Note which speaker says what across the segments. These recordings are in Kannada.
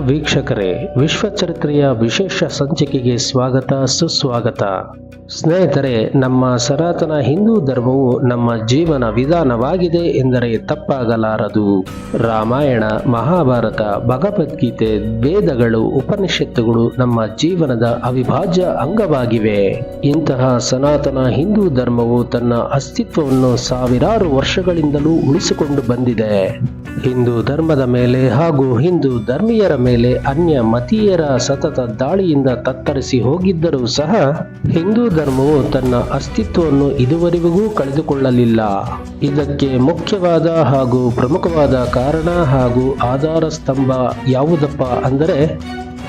Speaker 1: ವೀಕ್ಷಕರೇ, ವಿಶ್ವ ಚರಿತ್ರೆಯ ವಿಶೇಷ ಸಂಚಿಕೆಗೆ ಸ್ವಾಗತ, ಸುಸ್ವಾಗತ. ಸ್ನೇಹಿತರೆ, ನಮ್ಮ ಸನಾತನ ಹಿಂದೂ ಧರ್ಮವು ನಮ್ಮ ಜೀವನ ವಿಧಾನವಾಗಿದೆ ಎಂದರೆ ತಪ್ಪಾಗಲಾರದು. ರಾಮಾಯಣ, ಮಹಾಭಾರತ ಭಗವದ್ಗೀತೆ ವೇದಗಳು, ಉಪನಿಷತ್ತುಗಳು ನಮ್ಮ ಜೀವನದ ಅವಿಭಾಜ್ಯ ಅಂಗವಾಗಿವೆ. ಇಂತಹ ಸನಾತನ ಹಿಂದೂ ಧರ್ಮವು ತನ್ನ ಅಸ್ತಿತ್ವವನ್ನು ಸಾವಿರಾರು ವರ್ಷಗಳಿಂದಲೂ ಉಳಿಸಿಕೊಂಡು ಬಂದಿದೆ. ಹಿಂದೂ ಧರ್ಮದ ಮೇಲೆ ಹಾಗೂ ಹಿಂದೂ ಧರ್ಮೀಯರ ಮೇಲೆ ಅನ್ಯ ಮತೀಯರ ಸತತ ದಾಳಿಯಿಂದ ತತ್ತರಿಸಿ ಹೋಗಿದ್ದರೂ ಸಹ ಹಿಂದೂ ಧರ್ಮವು ತನ್ನ ಅಸ್ತಿತ್ವವನ್ನು ಇದುವರೆಗೂ ಕಳೆದುಕೊಳ್ಳಲಿಲ್ಲ. ಇದಕ್ಕೆ ಮುಖ್ಯವಾದ ಹಾಗೂ ಪ್ರಮುಖವಾದ ಕಾರಣ ಹಾಗೂ ಆಧಾರ ಸ್ತಂಭ ಯಾವುದಪ್ಪ ಅಂದರೆ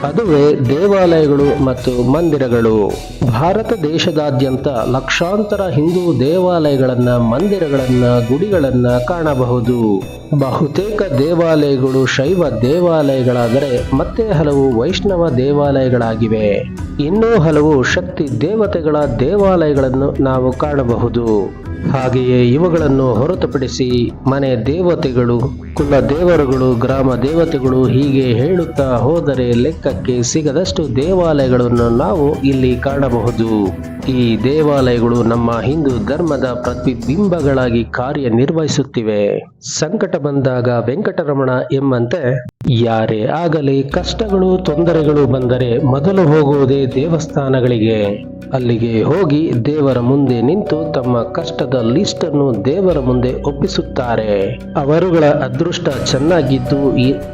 Speaker 1: ಅದುವೇ ದೇವಾಲಯಗಳು ಮತ್ತು ಮಂದಿರಗಳು. ಭಾರತ ದೇಶದಾದ್ಯಂತ ಲಕ್ಷಾಂತರ ಹಿಂದೂ ದೇವಾಲಯಗಳನ್ನ, ಮಂದಿರಗಳನ್ನ, ಗುಡಿಗಳನ್ನ ಕಾಣಬಹುದು. ಬಹುತೇಕ ದೇವಾಲಯಗಳು ಶೈವ ದೇವಾಲಯಗಳಾದರೆ ಮತ್ತೆ ಹಲವು ವೈಷ್ಣವ ದೇವಾಲಯಗಳಾಗಿವೆ. ಇನ್ನೂ ಹಲವು ಶಕ್ತಿ ದೇವತೆಗಳ ದೇವಾಲಯಗಳನ್ನು ನಾವು ಕಾಣಬಹುದು. ಹಾಗೆಯೇ ಇವುಗಳನ್ನು ಹೊರತುಪಡಿಸಿ ಮನೆ ದೇವತೆಗಳು, ಕುಲ ದೇವರುಗಳು, ಗ್ರಾಮ ದೇವತೆಗಳು ಹೀಗೆ ಹೇಳುತ್ತಾ ಹೋದರೆ ಲೆಕ್ಕಕ್ಕೆ ಸಿಗದಷ್ಟು ದೇವಾಲಯಗಳನ್ನು ನಾವು ಇಲ್ಲಿ ಕಾಣಬಹುದು. ಈ ದೇವಾಲಯಗಳು ನಮ್ಮ ಹಿಂದೂ ಧರ್ಮದ ಪ್ರತಿಬಿಂಬಗಳಾಗಿ ಕಾರ್ಯನಿರ್ವಹಿಸುತ್ತಿವೆ. ಸಂಕಟ ಬಂದಾಗ ವೆಂಕಟರಮಣ ಎಂಬಂತೆ ಯಾರೇ ಆಗಲಿ ಕಷ್ಟಗಳು ತೊಂದರೆಗಳು ಬಂದರೆ ಮೊದಲು ಹೋಗುವುದೇ ದೇವಸ್ಥಾನಗಳಿಗೆ. ಅಲ್ಲಿಗೆ ಹೋಗಿ ದೇವರ ಮುಂದೆ ನಿಂತು ತಮ್ಮ ಕಷ್ಟದ ಲಿಸ್ಟ್ ಅನ್ನು ದೇವರ ಮುಂದೆ ಒಪ್ಪಿಸುತ್ತಾರೆ. ಅವರುಗಳ ಅದೃಷ್ಟ ಚೆನ್ನಾಗಿದ್ದು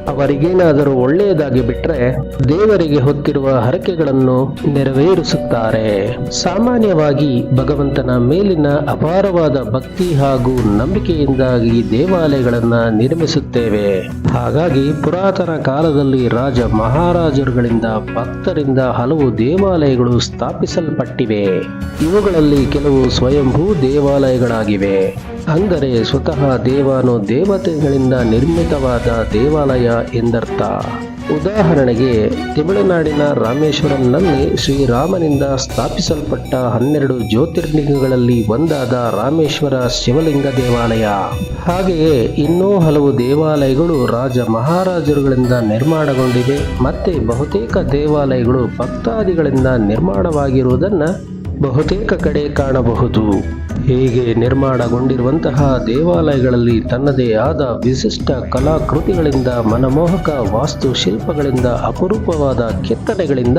Speaker 1: ಅವರಿಗೇನಾದರೂ ಒಳ್ಳೆಯದಾಗಿ ಬಿಟ್ರೆ ದೇವರಿಗೆ ಹೊತ್ತಿರುವ ಹರಕೆಗಳನ್ನು ನೆರವೇರಿಸುತ್ತಾರೆ. ಸಾಮಾನ್ಯವಾಗಿ ಭಗವಂತನ ಮೇಲಿನ ಅಪಾರವಾದ ಭಕ್ತಿ ಹಾಗೂ ನಂಬಿಕೆಯಿಂದಾಗಿ ದೇವಾಲಯಗಳನ್ನ ನಿರ್ಮಿಸುತ್ತೇವೆ. ಹಾಗಾಗಿ ಪುರಾತನ ಕಾಲದಲ್ಲಿ ರಾಜ ಮಹಾರಾಜರುಗಳಿಂದ ಭಕ್ತರಿಂದ ಹಲವು ದೇವಾಲಯಗಳು ಸ್ಥಾಪಿಸಲ್ಪಟ್ಟಿವೆ. ಇವುಗಳಲ್ಲಿ ಕೆಲವು ಸ್ವಯಂಭೂ ದೇವಾಲಯಗಳಾಗಿವೆ. ಅಂದರೆ ಸ್ವತಃ ದೇವಾನು ದೇವತೆಗಳಿಂದ ನಿರ್ಮಿತವಾದ ದೇವಾಲಯ ಎಂದರ್ಥ. ಉದಾಹರಣೆಗೆ, ತಮಿಳುನಾಡಿನ ರಾಮೇಶ್ವರಂನಲ್ಲಿ ಶ್ರೀರಾಮನಿಂದ ಸ್ಥಾಪಿಸಲ್ಪಟ್ಟ ಹನ್ನೆರಡು ಜ್ಯೋತಿರ್ಲಿಂಗಗಳಲ್ಲಿ ಒಂದಾದ ರಾಮೇಶ್ವರ ಶಿವಲಿಂಗ ದೇವಾಲಯ. ಹಾಗೆಯೇ ಇನ್ನೂ ಹಲವು ದೇವಾಲಯಗಳು ರಾಜ ಮಹಾರಾಜರುಗಳಿಂದ ನಿರ್ಮಾಣಗೊಂಡಿವೆ, ಮತ್ತೆ ಬಹುತೇಕ ದೇವಾಲಯಗಳು ಭಕ್ತಾದಿಗಳಿಂದ ನಿರ್ಮಾಣವಾಗಿರುವುದನ್ನು ಬಹುತೇಕ ಕಡೆ ಕಾಣಬಹುದು. ಹೀಗೆ ನಿರ್ಮಾಣಗೊಂಡಿರುವಂತಹ ದೇವಾಲಯಗಳಲ್ಲಿ ತನ್ನದೇ ಆದ ವಿಶಿಷ್ಟ ಕಲಾಕೃತಿಗಳಿಂದ, ಮನಮೋಹಕ ವಾಸ್ತುಶಿಲ್ಪಗಳಿಂದ, ಅಪರೂಪವಾದ ಕೆತ್ತನೆಗಳಿಂದ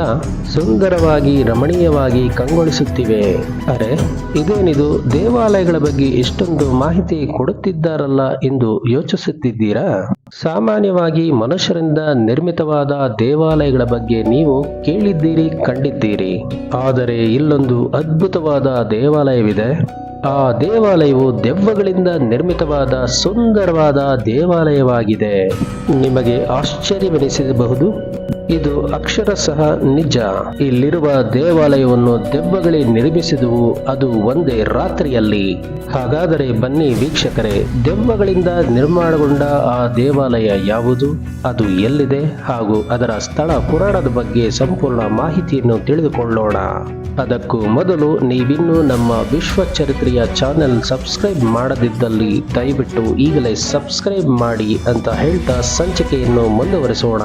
Speaker 1: ಸುಂದರವಾಗಿ, ರಮಣೀಯವಾಗಿ ಕಂಗೊಳಿಸುತ್ತಿವೆ. ಅರೆ, ಇದೇನಿದು? ದೇವಾಲಯಗಳ ಬಗ್ಗೆ ಇಷ್ಟೊಂದು ಮಾಹಿತಿ ಕೊಡುತ್ತಿದ್ದಾರಲ್ಲ ಎಂದು ಯೋಚಿಸುತ್ತಿದ್ದೀರಾ? ಸಾಮಾನ್ಯವಾಗಿ ಮನುಷ್ಯರಿಂದ ನಿರ್ಮಿತವಾದ ದೇವಾಲಯಗಳ ಬಗ್ಗೆ ನೀವು ಕೇಳಿದ್ದೀರಿ, ಕಂಡಿದ್ದೀರಿ. ಆದರೆ ಇಲ್ಲೊಂದು ಅದ್ಭುತವಾದ ದೇವಾಲಯವಿದೆ. ಆ ದೇವಾಲಯವು ದೆವ್ವಗಳಿಂದ ನಿರ್ಮಿತವಾದ ಸುಂದರವಾದ ದೇವಾಲಯವಾಗಿದೆ. ನಿಮಗೆ ಆಶ್ಚರ್ಯವೆನಿಸಬಹುದು. ಇದು ಅಕ್ಷರಶಃ ನಿಜ. ಇಲ್ಲಿರುವ ದೇವಾಲಯವನ್ನು ದೆವ್ವಗಳೇ ನಿರ್ಮಿಸಿದುವು, ಅದು ಒಂದೇ ರಾತ್ರಿಯಲ್ಲಿ. ಹಾಗಾದರೆ ಬನ್ನಿ ವೀಕ್ಷಕರೇ, ದೆವ್ವಗಳಿಂದ ನಿರ್ಮಾಣಗೊಂಡ ಆ ದೇವಾಲಯ ಯಾವುದು? ಅದು ಎಲ್ಲಿದೆ? ಹಾಗೂ ಅದರ ಸ್ಥಳ ಪುರಾಣದ ಬಗ್ಗೆ ಸಂಪೂರ್ಣ ಮಾಹಿತಿಯನ್ನು ತಿಳಿದುಕೊಳ್ಳೋಣ. ಅದಕ್ಕೂ ಮೊದಲು ನೀವಿನ್ನೂ ನಮ್ಮ ವಿಶ್ವ ಚರಿತ್ರೆಯ ಚಾನೆಲ್ ಸಬ್ಸ್ಕ್ರೈಬ್ ಮಾಡದಿದ್ದಲ್ಲಿ ದಯವಿಟ್ಟು ಈಗಲೇ ಸಬ್ಸ್ಕ್ರೈಬ್ ಮಾಡಿ ಅಂತ ಹೇಳ್ತಾ ಸಂಚಿಕೆಯನ್ನು ಮುಂದುವರಿಸೋಣ.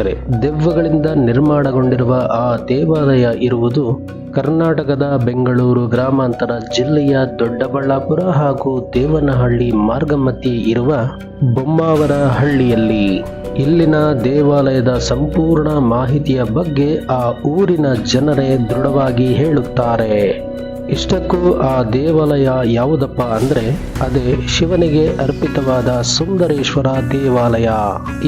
Speaker 1: ವೀಕ್ಷಕರೇ, ದೆವ್ವಗಳಿಂದ ನಿರ್ಮಾಣಗೊಂಡಿರುವ ಆ ದೇವಾಲಯ ಇರುವುದು ಕರ್ನಾಟಕದ ಬೆಂಗಳೂರು ಗ್ರಾಮಾಂತರ ಜಿಲ್ಲೆಯ ದೊಡ್ಡಬಳ್ಳಾಪುರ ಹಾಗೂ ದೇವನಹಳ್ಳಿ ಮಾರ್ಗ ಮಧ್ಯೆ ಇರುವ ಬೊಮ್ಮಾವರ ಹಳ್ಳಿಯಲ್ಲಿ ಇಲ್ಲಿನ ದೇವಾಲಯದ ಸಂಪೂರ್ಣ ಮಾಹಿತಿಯ ಬಗ್ಗೆ ಆ ಊರಿನ ಜನರೇ ದೃಢವಾಗಿ ಹೇಳುತ್ತಾರೆ. ಇಷ್ಟಕ್ಕೂ ಆ ದೇವಾಲಯ ಯಾವುದಪ್ಪ ಅಂದ್ರೆ ಅದೇ ಶಿವನಿಗೆ ಅರ್ಪಿತವಾದ ಸುಂದರೇಶ್ವರ ದೇವಾಲಯ.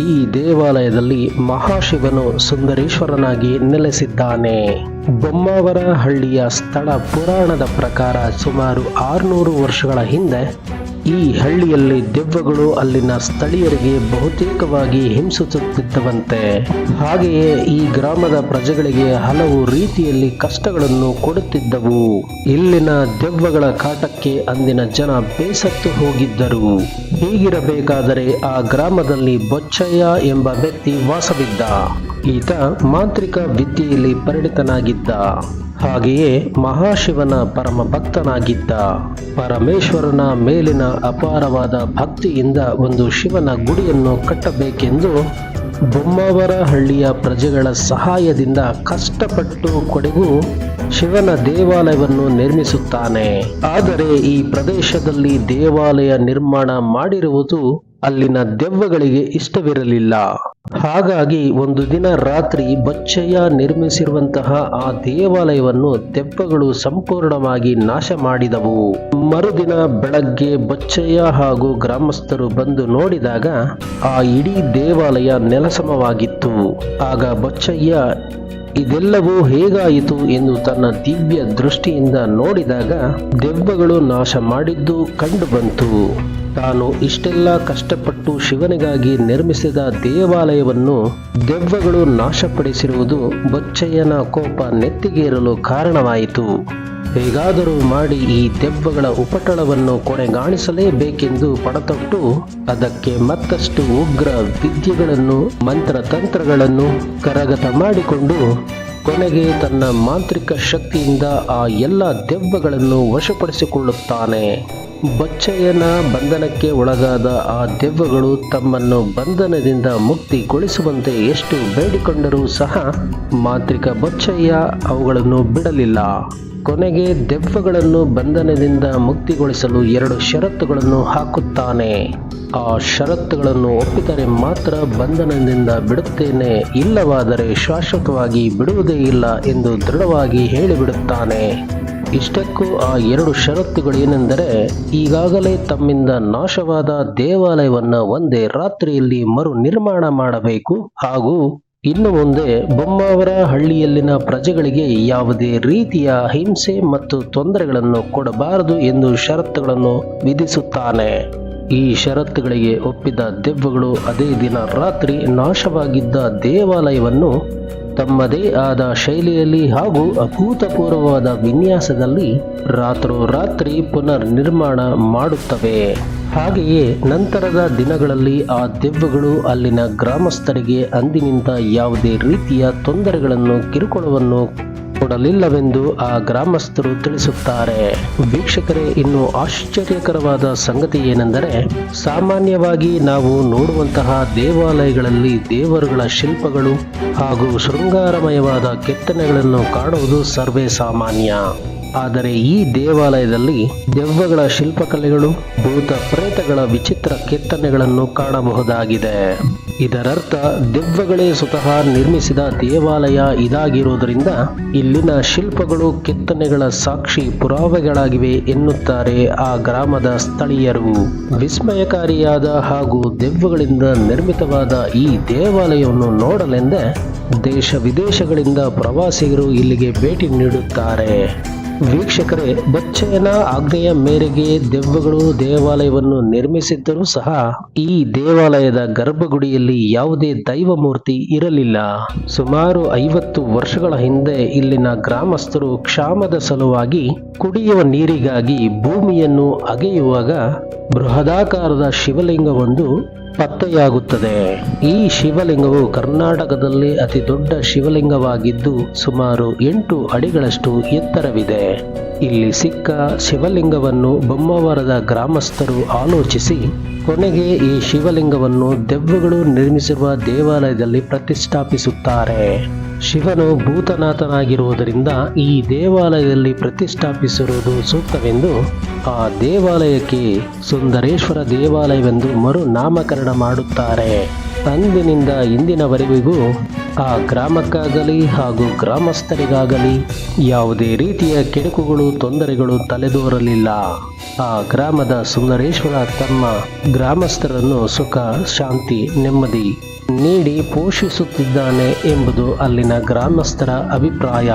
Speaker 1: ಈ ದೇವಾಲಯದಲ್ಲಿ ಮಹಾಶಿವನು ಸುಂದರೇಶ್ವರನಾಗಿ ನೆಲೆಸಿದ್ದಾನೆ. ಬೊಮ್ಮಾವರ ಹಳ್ಳಿಯ ಸ್ಥಳ ಪುರಾಣದ ಪ್ರಕಾರ ಸುಮಾರು ಆರುನೂರು ವರ್ಷಗಳ ಹಿಂದೆ ಈ ಹಳ್ಳಿಯಲ್ಲಿ ದೆವ್ವಗಳು ಅಲ್ಲಿನ ಸ್ಥಳೀಯರಿಗೆ ಬಹುತೇಕವಾಗಿ ಹಿಂಸಿಸುತ್ತಿದ್ದವಂತೆ ಹಾಗೆಯೇ ಈ ಗ್ರಾಮದ ಪ್ರಜೆಗಳಿಗೆ ಹಲವು ರೀತಿಯಲ್ಲಿ ಕಷ್ಟಗಳನ್ನು ಕೊಡುತ್ತಿದ್ದವು. ಇಲ್ಲಿನ ದೆವ್ವಗಳ ಕಾಟಕ್ಕೆ ಅಂದಿನ ಜನ ಬೇಸತ್ತು ಹೋಗಿದ್ದರು. ಹೀಗಿರಬೇಕಾದರೆ ಆ ಗ್ರಾಮದಲ್ಲಿ ಬೊಚ್ಚಯ್ಯ ಎಂಬ ವ್ಯಕ್ತಿ ವಾಸವಿದ್ದ. ಈತ ಮಾಂತ್ರಿಕ ವಿದ್ಯೆಯಲ್ಲಿ ಪರಿಣಿತನಾಗಿದ್ದ. ಹಾಗೆಯೇ ಮಹಾಶಿವನ ಪರಮ ಭಕ್ತನಾಗಿದ್ದ ಪರಮೇಶ್ವರನ ಮೇಲಿನ ಅಪಾರವಾದ ಭಕ್ತಿಯಿಂದ ಒಂದು ಶಿವನ ಗುಡಿಯನ್ನು ಕಟ್ಟಬೇಕೆಂದು ಬೊಮ್ಮವರ ಹಳ್ಳಿಯ ಪ್ರಜೆಗಳ ಸಹಾಯದಿಂದ ಕಷ್ಟಪಟ್ಟು ಕೊಡೆಗೂ ಶಿವನ ದೇವಾಲಯವನ್ನು ನಿರ್ಮಿಸುತ್ತಾನೆ. ಆದರೆ ಈ ಪ್ರದೇಶದಲ್ಲಿ ದೇವಾಲಯ ನಿರ್ಮಾಣ ಮಾಡಿರುವುದು ಅಲ್ಲಿನ ದೆವ್ವಗಳಿಗೆ ಇಷ್ಟವಿರಲಿಲ್ಲ. ಹಾಗಾಗಿ ಒಂದು ದಿನ ರಾತ್ರಿ ಬಚ್ಚಯ್ಯ ನಿರ್ಮಿಸಿರುವಂತಹ ಆ ದೇವಾಲಯವನ್ನು ದೆವ್ವಗಳು ಸಂಪೂರ್ಣವಾಗಿ ನಾಶ ಮಾಡಿದವು. ಮರುದಿನ ಬೆಳಗ್ಗೆ ಬಚ್ಚಯ್ಯ ಹಾಗೂ ಗ್ರಾಮಸ್ಥರು ಬಂದು ನೋಡಿದಾಗ ಆ ಇಡೀ ದೇವಾಲಯ ನೆಲಸಮವಾಗಿತ್ತು. ಆಗ ಬಚ್ಚಯ್ಯ ಇದೆಲ್ಲವೂ ಹೇಗಾಯಿತು? ಎಂದು ತನ್ನ ದಿವ್ಯ ದೃಷ್ಟಿಯಿಂದ ನೋಡಿದಾಗ ದೆವ್ವಗಳು ನಾಶ ಮಾಡಿದ್ದು ಕಂಡು ಬಂತು ತಾನು ಇಷ್ಟೆಲ್ಲ ಕಷ್ಟಪಟ್ಟು ಶಿವನಿಗಾಗಿ ನಿರ್ಮಿಸಿದ ದೇವಾಲಯವನ್ನು ದೆವ್ವಗಳು ನಾಶಪಡಿಸಿರುವುದು ಬಚ್ಚಯ್ಯನ ಕೋಪ ನೆತ್ತಿಗೇರಲು ಕಾರಣವಾಯಿತು. ಹೇಗಾದರೂ ಮಾಡಿ ಈ ದೆವ್ವಗಳ ಉಪಟಳವನ್ನು ಕೊನೆಗಾಣಿಸಲೇಬೇಕೆಂದು ಪಡತೊಟ್ಟು ಅದಕ್ಕೆ ಮತ್ತಷ್ಟು ಉಗ್ರ ವಿದ್ಯೆಗಳನ್ನು, ಮಂತ್ರತಂತ್ರಗಳನ್ನು ಕರಗತ ಮಾಡಿಕೊಂಡು ಕೊನೆಗೆ ತನ್ನ ಮಾಂತ್ರಿಕ ಶಕ್ತಿಯಿಂದ ಆ ಎಲ್ಲ ದೆವ್ವಗಳನ್ನು ವಶಪಡಿಸಿಕೊಳ್ಳುತ್ತಾನೆ. ಬಚ್ಚಯ್ಯನ ಬಂಧನಕ್ಕೆ ಒಳಗಾದ ಆ ದೆವ್ವಗಳು ತಮ್ಮನ್ನು ಬಂಧನದಿಂದ ಮುಕ್ತಿಗೊಳಿಸುವಂತೆ ಎಷ್ಟು ಬೇಡಿಕೊಂಡರೂ ಸಹ ಮಾಂತ್ರಿಕ ಬಚ್ಚಯ್ಯ ಅವುಗಳನ್ನು ಬಿಡಲಿಲ್ಲ. ಕೊನೆಗೆ ದೆವ್ವಗಳನ್ನು ಬಂಧನದಿಂದ ಮುಕ್ತಿಗೊಳಿಸಲು ಎರಡು ಷರತ್ತುಗಳನ್ನು ಹಾಕುತ್ತಾನೆ. ಆ ಷರತ್ತುಗಳನ್ನು ಒಪ್ಪಿದರೆ ಮಾತ್ರ ಬಂಧನದಿಂದ ಬಿಡುತ್ತೇನೆ, ಇಲ್ಲವಾದರೆ ಶಾಶ್ವತವಾಗಿ ಬಿಡುವುದೇ ಇಲ್ಲ ಎಂದು ದೃಢವಾಗಿ ಹೇಳಿಬಿಡುತ್ತಾನೆ. ಇಷ್ಟಕ್ಕೂ ಆ ಎರಡು ಷರತ್ತುಗಳು ಏನೆಂದರೆ, ಈಗಾಗಲೇ ತಮ್ಮಿಂದ ನಾಶವಾದ ದೇವಾಲಯವನ್ನು ಒಂದೇ ರಾತ್ರಿಯಲ್ಲಿ ಮರು ನಿರ್ಮಾಣ ಮಾಡಬೇಕು ಹಾಗೂ ಇನ್ನು ಮುಂದೆ ಬೊಮ್ಮಾವರ ಹಳ್ಳಿಯಲ್ಲಿನ ಪ್ರಜೆಗಳಿಗೆ ಯಾವುದೇ ರೀತಿಯ ಹಿಂಸೆ ಮತ್ತು ತೊಂದರೆಗಳನ್ನು ಕೊಡಬಾರದು ಎಂದು ಷರತ್ತುಗಳನ್ನು ವಿಧಿಸುತ್ತಾನೆ. ಈ ಷರತ್ತುಗಳಿಗೆ ಒಪ್ಪಿದ ದೆವ್ವಗಳು ಅದೇ ದಿನ ರಾತ್ರಿ ನಾಶವಾಗಿದ್ದ ದೇವಾಲಯವನ್ನು ತಮ್ಮದೇ ಆದ ಶೈಲಿಯಲ್ಲಿ ಹಾಗೂ ಅಭೂತಪೂರ್ವವಾದ ವಿನ್ಯಾಸದಲ್ಲಿ ರಾತ್ರೋರಾತ್ರಿ ಪುನರ್ ನಿರ್ಮಾಣ ಮಾಡುತ್ತವೆ. ಹಾಗೆಯೇ ನಂತರದ ದಿನಗಳಲ್ಲಿ ಆ ದೆವ್ವಗಳು ಅಲ್ಲಿನ ಗ್ರಾಮಸ್ಥರಿಗೆ ಅಂದಿನಿಂದ ಯಾವುದೇ ರೀತಿಯ ತೊಂದರೆಗಳನ್ನು ಕಿರುಕುಳವನ್ನು ಕೊಡಲಿಲ್ಲವೆಂದು ಆ ಗ್ರಾಮಸ್ಥರು ತಿಳಿಸುತ್ತಾರೆ. ವೀಕ್ಷಕರೇ, ಇನ್ನು ಆಶ್ಚರ್ಯಕರವಾದ ಸಂಗತಿ ಏನೆಂದರೆ, ಸಾಮಾನ್ಯವಾಗಿ ನಾವು ನೋಡುವಂತಹ ದೇವಾಲಯಗಳಲ್ಲಿ ದೇವರುಗಳ ಶಿಲ್ಪಗಳು ಹಾಗೂ ಶೃಂಗಾರಮಯವಾದ ಕೆತ್ತನೆಗಳನ್ನು ಕಾಣುವುದು ಸರ್ವೇ ಸಾಮಾನ್ಯ. ಆದರೆ ಈ ದೇವಾಲಯದಲ್ಲಿ ದೆವ್ವಗಳ ಶಿಲ್ಪಕಲೆಗಳು, ಭೂತ ಪ್ರೇತಗಳ ವಿಚಿತ್ರ ಕೆತ್ತನೆಗಳನ್ನು ಕಾಣಬಹುದಾಗಿದೆ. ಇದರರ್ಥ, ದೆವ್ವಗಳೇ ಸ್ವತಃ ನಿರ್ಮಿಸಿದ ದೇವಾಲಯ ಇದಾಗಿರುವುದರಿಂದ ಇಲ್ಲಿನ ಶಿಲ್ಪಗಳು ಕೆತ್ತನೆಗಳ ಸಾಕ್ಷಿ ಪುರಾವೆಗಳಾಗಿವೆ ಎನ್ನುತ್ತಾರೆ ಆ ಗ್ರಾಮದ ಸ್ಥಳೀಯರು. ವಿಸ್ಮಯಕಾರಿಯಾದ ಹಾಗೂ ದೆವ್ವಗಳಿಂದ ನಿರ್ಮಿತವಾದ ಈ ದೇವಾಲಯವನ್ನು ನೋಡಲೆಂದೇ ದೇಶ ವಿದೇಶಗಳಿಂದ ಪ್ರವಾಸಿಗರು ಇಲ್ಲಿಗೆ ಭೇಟಿ ನೀಡುತ್ತಾರೆ. ವೀಕ್ಷಕರೇ ಬಚ್ಚಯ್ಯನ ಆಜ್ಞೆಯ ಮೇರೆಗೆ ದೆವ್ವಗಳು ದೇವಾಲಯವನ್ನು ನಿರ್ಮಿಸಿದ್ದರೂ ಸಹ ಈ ದೇವಾಲಯದ ಗರ್ಭಗುಡಿಯಲ್ಲಿ ಯಾವುದೇ ದೈವ ಮೂರ್ತಿ ಇರಲಿಲ್ಲ. ಸುಮಾರು ಐವತ್ತು ವರ್ಷಗಳ ಹಿಂದೆ ಇಲ್ಲಿನ ಗ್ರಾಮಸ್ಥರು ಕ್ಷಾಮದ ಸಲುವಾಗಿ ಕುಡಿಯುವ ನೀರಿಗಾಗಿ ಭೂಮಿಯನ್ನು ಅಗೆಯುವಾಗ ಬೃಹದಾಕಾರದ ಶಿವಲಿಂಗವೊಂದು ಪತ್ತೆಯಾಗುತ್ತದೆ. ಈ ಶಿವಲಿಂಗವು ಕರ್ನಾಟಕದಲ್ಲಿ ಅತಿ ದೊಡ್ಡ ಶಿವಲಿಂಗವಾಗಿದ್ದು ಸುಮಾರು ಎಂಟು ಅಡಿಗಳಷ್ಟು ಎತ್ತರವಿದೆ. ಇಲ್ಲಿ ಸಿಕ್ಕ ಶಿವಲಿಂಗವನ್ನು ಬೊಮ್ಮವರದ ಗ್ರಾಮಸ್ಥರು ಆಲೋಚಿಸಿ ಕೊನೆಗೆ ಈ ಶಿವಲಿಂಗವನ್ನು ದೆವ್ವಗಳು ನಿರ್ಮಿಸಿರುವ ದೇವಾಲಯದಲ್ಲಿ ಪ್ರತಿಷ್ಠಾಪಿಸುತ್ತಾರೆ. ಶಿವನು ಭೂತನಾಥನಾಗಿರುವುದರಿಂದ ಈ ದೇವಾಲಯದಲ್ಲಿ ಪ್ರತಿಷ್ಠಾಪಿಸಿರುವುದು ಸೂಕ್ತವೆಂದು ಆ ದೇವಾಲಯಕ್ಕೆ ಸುಂದರೇಶ್ವರ ದೇವಾಲಯವೆಂದು ಮರು ನಾಮಕರಣ ಮಾಡುತ್ತಾರೆ. ಅಂದಿನಿಂದ ಇಂದಿನವರೆಗೂ ಆ ಗ್ರಾಮಕ್ಕಾಗಲಿ ಹಾಗೂ ಗ್ರಾಮಸ್ಥರಿಗಾಗಲಿ ಯಾವುದೇ ರೀತಿಯ ಕೆಡುಕುಗಳು ತೊಂದರೆಗಳು ತಲೆದೋರಲಿಲ್ಲ. ಆ ಗ್ರಾಮದ ಸುಂದರೇಶ್ವರ ತಮ್ಮ ಗ್ರಾಮಸ್ಥರನ್ನು ಸುಖ, ಶಾಂತಿ, ನೆಮ್ಮದಿ ನೀಡಿ ಪೋಷಿಸುತ್ತಿದ್ದಾನೆ ಎಂಬುದು ಅಲ್ಲಿನ ಗ್ರಾಮಸ್ಥರ ಅಭಿಪ್ರಾಯ.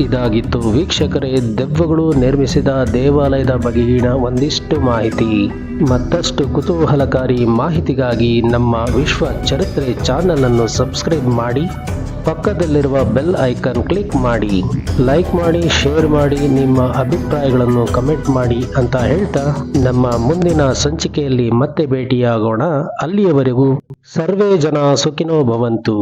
Speaker 1: ಇದಾಗಿತ್ತು. ವೀಕ್ಷಕರೇ, ದೆವ್ವಗಳು ನಿರ್ಮಿಸಿದ ದೇವಾಲಯದ ಬಗೆಗಿನ ಒಂದಿಷ್ಟು ಮಾಹಿತಿ. ಮತ್ತಷ್ಟು ಕುತೂಹಲಕಾರಿ ಮಾಹಿತಿಗಾಗಿ ನಮ್ಮ ವಿಶ್ವ ಚರಿತ್ರೆ ಚಾನಲ್ ಅನ್ನು ಸಬ್ಸ್ಕ್ರೈಬ್ ಮಾಡಿ. ಪಕ್ಕದಲ್ಲಿರುವ ಬೆಲ್ ಐಕನ್ ಕ್ಲಿಕ್ ಮಾಡಿ, ಲೈಕ್ ಮಾಡಿ, ಶೇರ್ ಮಾಡಿ, ನಿಮ್ಮ ಅಭಿಪ್ರಾಯಗಳನ್ನು ಕಮೆಂಟ್ ಮಾಡಿ ಅಂತ ಹೇಳ್ತಾ ನಮ್ಮ ಮುಂದಿನ ಸಂಚಿಕೆಯಲ್ಲಿ ಮತ್ತೆ ಭೇಟಿಯಾಗೋಣ. ಅಲ್ಲಿಯವರೆಗೂ ಸರ್ವೇ ಜನ ಸುಖಿನೋ ಭವಂತು.